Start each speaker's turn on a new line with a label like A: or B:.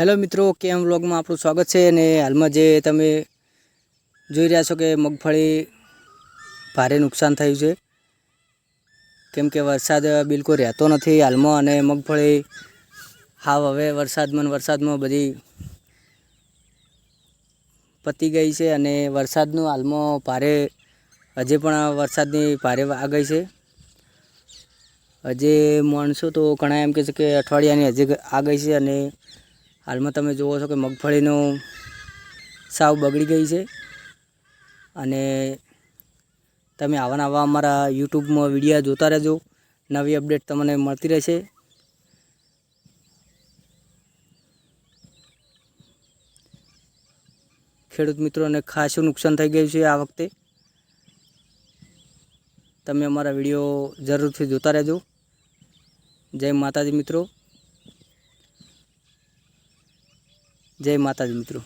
A: Hello મિત્રો, કેમ વ્લોગમાં આપણું સ્વાગત છે અને હાલમાં જે તમે જોઈ રહ્યા છો કે મગફળી ભારે નુકસાન થયું છે. કેમ કે વરસાદ બિલકુલ રહેતો નથી હાલમાં અને મગફળી હાવ હવે વરસાદમાં વરસાદમાં બધી પતી ગઈ છે અને વરસાદનું હાલમાં ભારે, હજી પણ વરસાદની ભારે આગાહી છે. હજી માણસો તો ઘણા એમ કહે છે કે અઠવાડિયાની હજી ગઈ છે અને હાલમાં તમે જુઓ છો કે મગફળીનો સાવ બગડી ગઈ છે. અને તમે આવા નવા અમારા યુટ્યુબમાં વિડીયા જોતા રહેજો. નવી અપડેટ તમને મળતી રહેશે. ખેડૂત મિત્રોને ખાસું નુકસાન થઈ ગયું છે આ વખતે. તમે અમારા વીડિયો જરૂરથી જોતા રહેજો. જય માતાજી મિત્રો. જય માતાજી મિત્રો.